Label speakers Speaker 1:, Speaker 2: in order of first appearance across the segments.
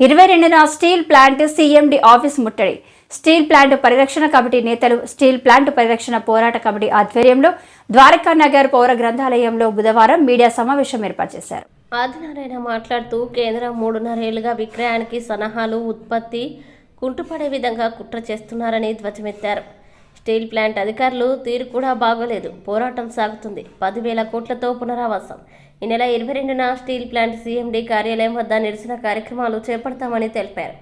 Speaker 1: ఇరవై రెండున steel plant CMD office ముట్టడి. స్టీల్ ప్లాంట్ పరిరక్షణ కమిటీ నేతలు స్టీల్ ప్లాంట్ పరిరక్షణ పోరాట కమిటీ ఆధ్వర్యంలో ద్వారకా నగర్ పౌర గ్రంథాలయంలో బుధవారం మీడియా సమావేశం ఏర్పాటు చేశారు.
Speaker 2: ఆదినారాయణ మాట్లాడుతూ కేంద్రం మూడున్నరేళ్ళుగా విక్రయానికి సలహాలు ఉత్పత్తి కుంటుపడే విధంగా కుట్ర చేస్తున్నారని ధ్వజమెత్తారు. స్టీల్ ప్లాంట్ అధికారులు తీరు కూడా బాగోలేదు. పోరాటం సాగుతుంది. పదివేల కోట్లతో పునరావాసం. ఈ నెల ఇరవై రెండున స్టీల్ ప్లాంట్ సీఎండీ కార్యాలయం వద్ద నిరసన కార్యక్రమాలు చేపడతామని తెలిపారు.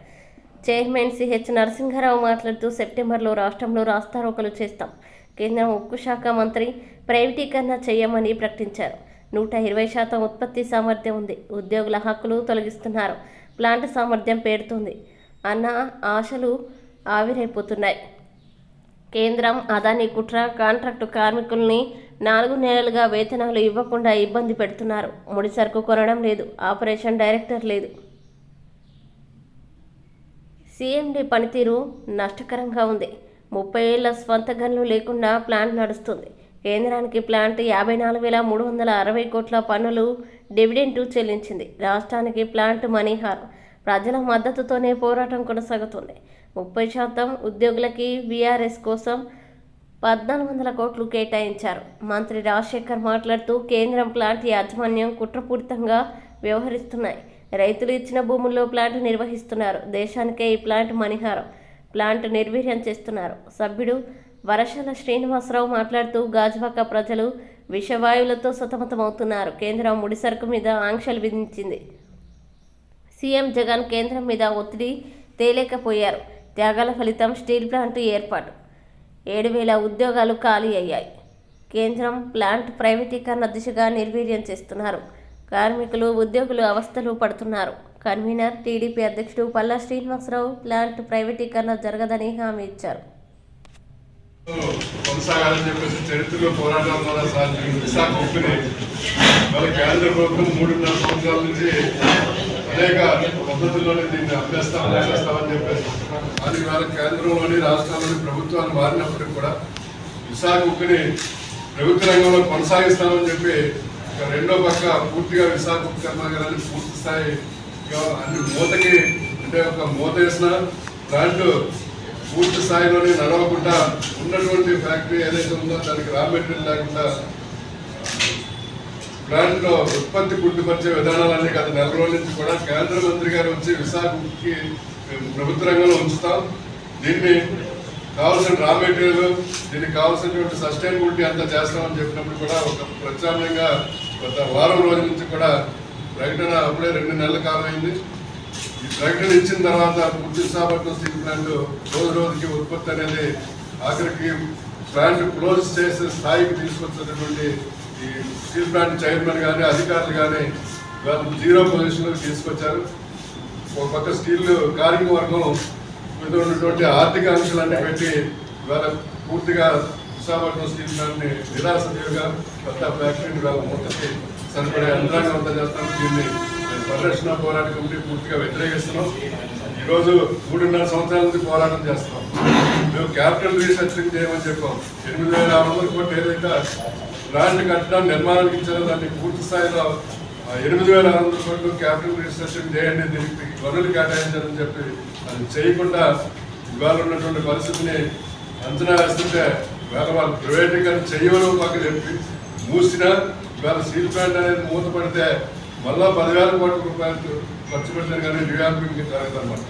Speaker 2: చైర్మన్ సిహెచ్ నరసింహారావు మాట్లాడుతూ సెప్టెంబర్లో రాష్ట్రంలో రాస్తారోకలు చేస్తాం. కేంద్రం ఉక్కు శాఖ మంత్రి ప్రైవేటీకరణ చేయమని ప్రకటించారు. నూట ఇరవై శాతం ఉత్పత్తి సామర్థ్యం ఉంది. ఉద్యోగుల హక్కులు తొలగిస్తున్నారు. ప్లాంట్ సామర్థ్యం పేరుతుంది అన్న ఆశలు ఆవిరైపోతున్నాయి. కేంద్రం అదాని కుట్ర కాంట్రాక్టు కార్మికుల్ని నాలుగు నెలలుగా వేతనాలు ఇవ్వకుండా ఇబ్బంది పెడుతున్నారు. ముడి సరుకు కొనడం లేదు ఆపరేషన్ డైరెక్టర్ లేదు. సీఎండీ పనితీరు నష్టకరంగా ఉంది. ముప్పై ఏళ్ళ స్వంత గనులు లేకుండా ప్లాంట్ నడుస్తుంది. కేంద్రానికి ప్లాంట్ యాభై నాలుగు వేల మూడు వందల అరవై కోట్ల పన్నులు డివిడెంటు చెల్లించింది. రాష్ట్రానికి ప్లాంట్ మనీహార్ ప్రజల మద్దతుతోనే పోరాటం కొనసాగుతుంది. ముప్పై శాతం ఉద్యోగులకి వీఆర్ఎస్ కోసం పద్నాలుగు వందల కోట్లు కేటాయించారు. మంత్రి రాజశేఖర్ మాట్లాడుతూ కేంద్రం ప్లాంట్ యాజమాన్యం కుట్రపూరితంగా వ్యవహరిస్తున్నాయి. రైతులు ఇచ్చిన భూముల్లో ప్లాంట్ నిర్వహిస్తున్నారు. దేశానికే ఈ ప్లాంట్ మణిహారం. ప్లాంట్ నిర్వీర్యం చేస్తున్నారు. సభ్యుడు వరషల శ్రీనివాసరావు మాట్లాడుతూ గాజువాక ప్రజలు విషవాయువులతో సతమతమవుతున్నారు. కేంద్రం ముడి సరుకు మీద ఆంక్షలు విధించింది. సీఎం జగన్ కేంద్రం మీద ఒత్తిడి తేలేకపోయారు. త్యాగాల ఫలితం స్టీల్ ప్లాంట్ ఏర్పాటు. ఏడు వేల ఉద్యోగాలు ఖాళీ అయ్యాయి. కేంద్రం ప్లాంట్ ప్రైవేటీకరణ దిశగా నిర్వీర్యం చేస్తున్నారు. కార్మికులు ఉద్యోగులు అవస్థలు పడుతున్నారు. కన్వీనర్ టీడీపీ అధ్యక్షుడు పల్లా శ్రీనివాసరావు ప్లాంట్ ప్రైవేటీకరణ జరగదని హామీ ఇచ్చారు.
Speaker 3: కొనసాగాలని చెప్పేసి చరిత్రలో పోరాటం ద్వారా సాధించిన విశాఖ ఉక్కుని వాళ్ళ కేంద్ర ప్రభుత్వం మూడున్నర సంవత్సరాల నుంచి అనేక పద్ధతుల్లోనే దీన్ని అభ్యస్తాం అభ్యస్తామని చెప్పేసి. అది వాళ్ళ కేంద్రంలోని రాష్ట్రాల్లోని ప్రభుత్వాలు మారినప్పటికీ కూడా విశాఖ ఉక్కుని ప్రభుత్వ రంగంలో కొనసాగిస్తామని చెప్పి ఇక రెండో పక్క పూర్తిగా విశాఖ ఉక్కు కర్మాగారాన్ని పూర్తి స్థాయి అన్ని మూతకి అంటే ఒక మూత వేసిన దాంట్లో పూర్తి స్థాయిలోనే నడవకుండా ఉన్నటువంటి ఫ్యాక్టరీ ఏదైతే ఉందో దానికి రా మెటీరియల్ లేకుండా ప్లాంట్ ఉత్పత్తి గుర్తుపరిచే విధానాలన్నీ గత నెల రోజుల నుంచి కూడా కేంద్ర మంత్రి గారు వచ్చి విశాఖకి ప్రభుత్వ రంగంలో ఉంచుతాం. దీన్ని కావాల్సిన రా మెటీరియల్ దీనికి కావాల్సినటువంటి సస్టైనబిలిటీ అంతా చేస్తామని చెప్పినప్పుడు కూడా ఒక ప్రత్యామ్నాయంగా గత వారం రోజుల నుంచి కూడా ప్రకటన అప్పుడే రెండు నెలల కాలం అయింది. ఈ ప్రకటన ఇచ్చిన తర్వాత పూర్తి విశాఖపట్నం స్టీల్ ప్లాంట్ రోజు రోజుకి ఉత్పత్తి అనేది ఆఖరికి ప్లాంట్ క్లోజ్ చేసే స్థాయికి తీసుకొచ్చినటువంటి ఈ స్టీల్ ప్లాంట్ చైర్మన్ కానీ అధికారులు కానీ వాళ్ళు జీరో పొజిషన్లోకి తీసుకొచ్చారు. ఒక పక్క స్టీల్ కార్మిక వర్గం మీద ఉన్నటువంటి ఆర్థిక అంశాలన్నీ పెట్టి ఇవాళ పూర్తిగా విశాఖపట్నం స్టీల్ ప్లాంట్ని నిరాశగా కొత్త ఫ్యాక్టరీని వాళ్ళ మొత్తకి సరిపడే యంత్రాంగం అంతా చేస్తాం దీన్ని పరిరక్షణ పోరాట కమిటీ పూర్తిగా వ్యతిరేకిస్తున్నాం. ఈరోజు మూడున్నర సంవత్సరాల నుంచి పోరాటం చేస్తున్నాం. మేము క్యాపిటల్ రీసెర్చింగ్ చేయమని చెప్పాం ఎనిమిది వేల ఆరు వందల కోట్లు ఏదైతే ప్లాంట్ కట్టడం నిర్మాణానికి ఇచ్చారో దాన్ని పూర్తి స్థాయిలో ఆ ఎనిమిది వేల ఆరు వందల కోట్లు క్యాపిటల్ రీసెర్చింగ్ చేయండి దీనికి వనరులు కేటాయించారని చెప్పి అది చేయకుండా ఇవాళ ఉన్నటువంటి పరిస్థితిని అంచనా వేస్తుంటే ఇవాళ వాళ్ళు ప్రైవేటీకరణ చేయవలో పక్కన చెప్పి మూసినా ఇవాళ సీల్ ప్లాంట్ అనేది మూతపడితే మళ్ళా పదివేల కోట్ల రూపాయలు ఖర్చు పెట్టారు కానీ రివ్యాంపింగ్ జరగదన్నమాట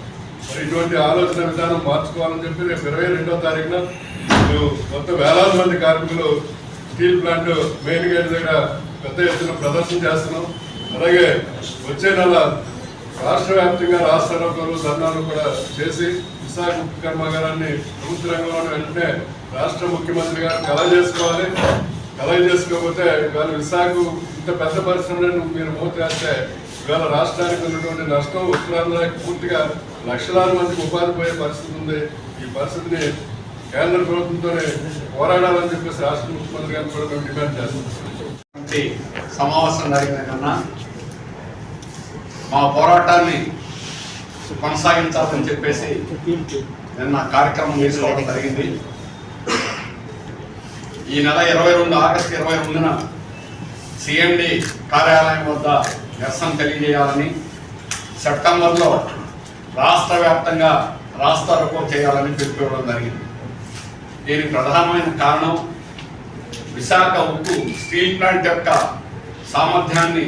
Speaker 3: మరి ఇటువంటి ఆలోచన విధానం మార్చుకోవాలని చెప్పి రేపు ఇరవై రెండో తారీఖున మొత్తం వేలాది మంది కార్మికులు స్టీల్ ప్లాంట్ మెయిన్ గేట్ దగ్గర పెద్ద ఎత్తున ప్రదర్శన చేస్తున్నాం. అలాగే వచ్చే నెల రాష్ట్ర వ్యాప్తంగా రాష్ట్రాలు ధర్నాలు కూడా చేసి విశాఖ ముఖ్య కర్మాగారాన్ని ప్రభుత్వ రంగంలో వెంటనే రాష్ట్ర ముఖ్యమంత్రి గారు కళ చేసుకోవాలి. కళ చేసుకోకపోతే వాళ్ళు విశాఖ ఇంత పెద్ద పరిశ్రమలను మీరు మూతేస్తే ఇవాళ రాష్ట్రానికి ఉన్నటువంటి నష్టం ఉత్తరాంధ్రకి పూర్తిగా లక్షలాది మందికి ఉపాధి పోయే పరిస్థితి ఉంది. ఈ పరిస్థితిని కేంద్ర ప్రభుత్వంతోనే పోరాడాలని చెప్పేసి రాష్ట్ర ముఖ్యమంత్రి గారిని కూడా మేము డిమాండ్ చేస్తున్నాం.
Speaker 4: సమావేశం జరిగిన కన్నా మా పోరాటాన్ని కొనసాగించాలని చెప్పేసి నిన్న కార్యక్రమం తీసుకోవడం జరిగింది. ఈ నెల ఇరవై రెండు ఆగస్టు ఇరవై రెండున సిఎండి కార్యాలయం వద్ద నిరసన తెలియజేయాలని సెప్టెంబర్లో రాష్ట్ర వ్యాప్తంగా రాస్తారోకో చేయాలని పిలుపుకోవడం జరిగింది. దీనికి ప్రధానమైన కారణం విశాఖ ఉక్కు స్టీల్ ప్లాంట్ యొక్క సామర్థ్యాన్ని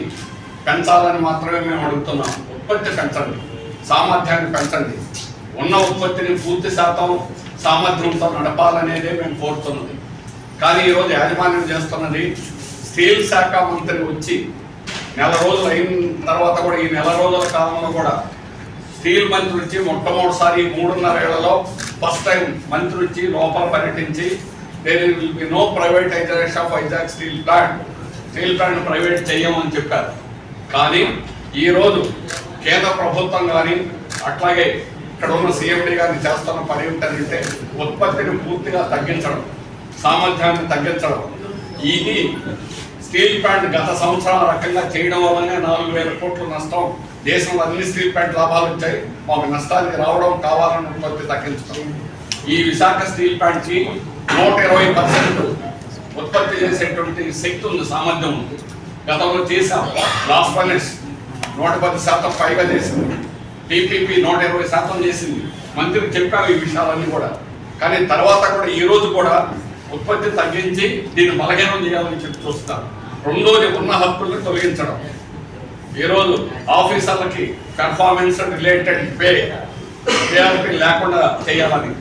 Speaker 4: పెంచాలని మాత్రమే మేము అడుగుతున్నాం. ఉత్పత్తి పెంచండి. సామర్థ్యాన్ని పెంచండి. ఉన్న ఉత్పత్తిని పూర్తి శాతం సామర్థ్యంతో నడపాలనేదే మేము కోరుతున్నది. కానీ ఈరోజు యాజమాన్యం చేస్తున్నది స్టీల్ శాఖ మంత్రి వచ్చి నెల రోజులు అయిన తర్వాత కూడా ఈ నెల రోజుల కాలంలో కూడా స్టీల్ మంత్రి వచ్చి మొట్టమొదటిసారి మూడున్నర ఏళ్ళలో ఫస్ట్ టైం మంత్రి వచ్చి లోపల పర్యటించి there will be no privatisation of Vizag steel plant steel plant private చేయమని చెప్పారు. కానీ ఈరోజు కేంద్ర ప్రభుత్వం కానీ అట్లాగే ఇక్కడ ఉన్న సీఎండి గారిని చేస్తున్న పని ఏంటంటే ఉత్పత్తిని పూర్తిగా తగ్గించడం సామర్థ్యాన్ని తగ్గించడం. ఇది స్టీల్ ప్లాంట్ గత సంవత్సరం రకంగా చేయడం వల్లనే నాలుగు వేల కోట్ల నష్టం. దేశంలో అన్ని స్టీల్ ప్లాంట్ లాభాలు వచ్చాయి. మాకు నష్టానికి రావడం కావాలని ఉత్పత్తి తగ్గించడం ఈ విశాఖ స్టీల్ ప్లాంట్కి నూట ఇరవై పర్సెంట్ ఉత్పత్తి చేసేటువంటి శక్తి ఉంది సామర్థ్యం ఉంది. గతంలో చేసాం లాస్ట్ ఫైనాన్స్ నూట పది శాతం పైగా చేసింది. టీపీపీ నూట ఇరవై శాతం చేసింది. మంత్రి చెప్పాము ఈ విషయాలన్నీ కూడా. కానీ తర్వాత కూడా ఈ రోజు కూడా ఉత్పత్తి తగ్గించి దీన్ని బలహీనం చేయాలని చెప్పి చూస్తారు రెండోది ఉన్న హక్కులను తొలగించడం. ఈరోజు ఆఫీసర్లకి పెర్ఫార్మెన్స్ రిలేటెడ్ పే లేకుండా చేయాలని